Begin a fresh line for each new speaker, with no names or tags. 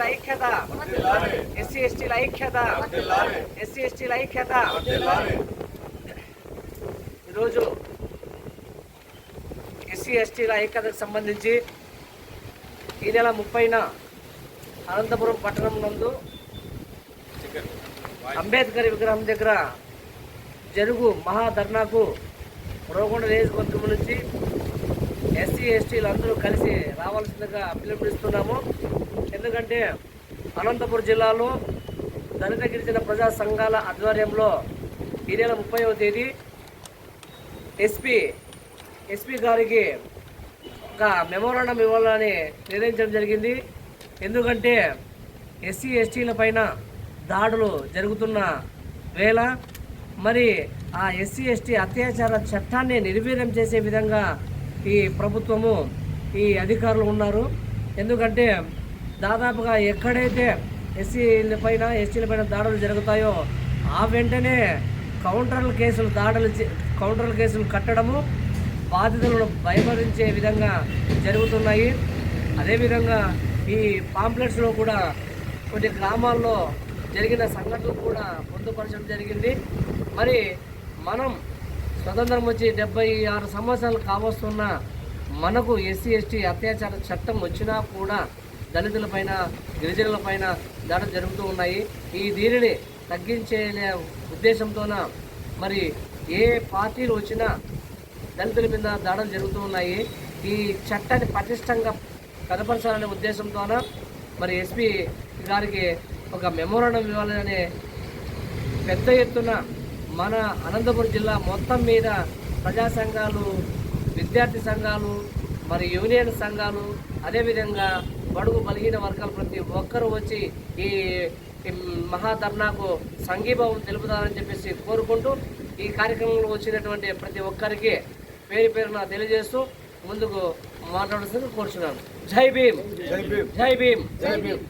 ఎస్టీల ఐక్యత ఎస్సీ ఎస్టీల ఐక్యత ఎస్సీ ఎస్టీల ఐక్యత ఈరోజు ఎస్సీ ఎస్టీల ఐక్యతకు సంబంధించి ఈ నెల ముప్పైన అనంతపురం పట్టణం నందు అంబేద్కర్ విగ్రహం దగ్గర జరుగు మహాధర్నాకు రోగొండ నియోజకవర్గం నుంచి ఎస్సీ ఎస్టీలు అందరూ కలిసి రావాల్సిందిగా పిలుపునిస్తున్నాము ఎందుకంటే అనంతపురం జిల్లాలో దళిత గిరిజన ప్రజా సంఘాల ఆధ్వర్యంలో ఈ నెల ముప్పైవ తేదీ ఎస్పీ ఎస్పీ గారికి ఒక మెమోరాండం ఇవ్వాలని నిర్ణయించడం జరిగింది. ఎందుకంటే ఎస్సీ ఎస్టీల పైన దాడులు జరుగుతున్న వేళ మరి ఆ ఎస్సీ ఎస్టీ అత్యాచార చట్టాన్ని నిర్వీర్యం చేసే విధంగా ఈ ప్రభుత్వము ఈ అధికారులు ఉన్నారు. ఎందుకంటే దాదాపుగా ఎక్కడైతే ఎస్సీల పైన ఎస్టీల పైన దాడులు జరుగుతాయో ఆ వెంటనే కౌంటర్ల కేసులు దాడులు చే- కౌంటర్ల కేసులు కట్టడము బాధితులను భయపరించే విధంగా జరుగుతున్నాయి. అదేవిధంగా ఈ పాంప్లెట్స్లో కూడా కొన్ని గ్రామాల్లో జరిగిన సంఘటనలు కూడా పొందుపరచడం జరిగింది. మరి మనం స్వతంత్రం వచ్చి డెబ్బై ఆరు సంవత్సరాలు కావస్తున్న మనకు ఎస్సీ ఎస్టీ అత్యాచార చట్టం వచ్చినా కూడా దళితులపైన గిరిజనులపైన దాడులు జరుగుతూ ఉన్నాయి. ఈ దీనిని తగ్గించే ఉద్దేశంతోన మరి ఏ పార్టీలు వచ్చినా దళితుల మీద దాడులు జరుగుతూ ఉన్నాయి. ఈ చట్టాన్ని పటిష్టంగా కనపరచాలనే ఉద్దేశంతోన మరి ఎస్పీ గారికి ఒక మెమోరాండం ఇవ్వాలని పెద్ద ఎత్తున మన అనంతపురం జిల్లా మొత్తం మీద ప్రజా సంఘాలు విద్యార్థి సంఘాలు మరి యూనియన్ సంఘాలు అదేవిధంగా బడుగు బలహీన వర్గాలు ప్రతి ఒక్కరూ వచ్చి ఈ మహాధర్నాకు సంఘీభావం తెలుపుతారని చెప్పేసి కోరుకుంటూ ఈ కార్యక్రమంలో వచ్చినటువంటి ప్రతి ఒక్కరికి పేరు పేరున తెలియజేస్తూ ముందుకు మాట్లాడుతుంది కోరుచున్నాను. జై భీమ్.
జై భీమ్.
జై భీమ్.
జై భీమ్.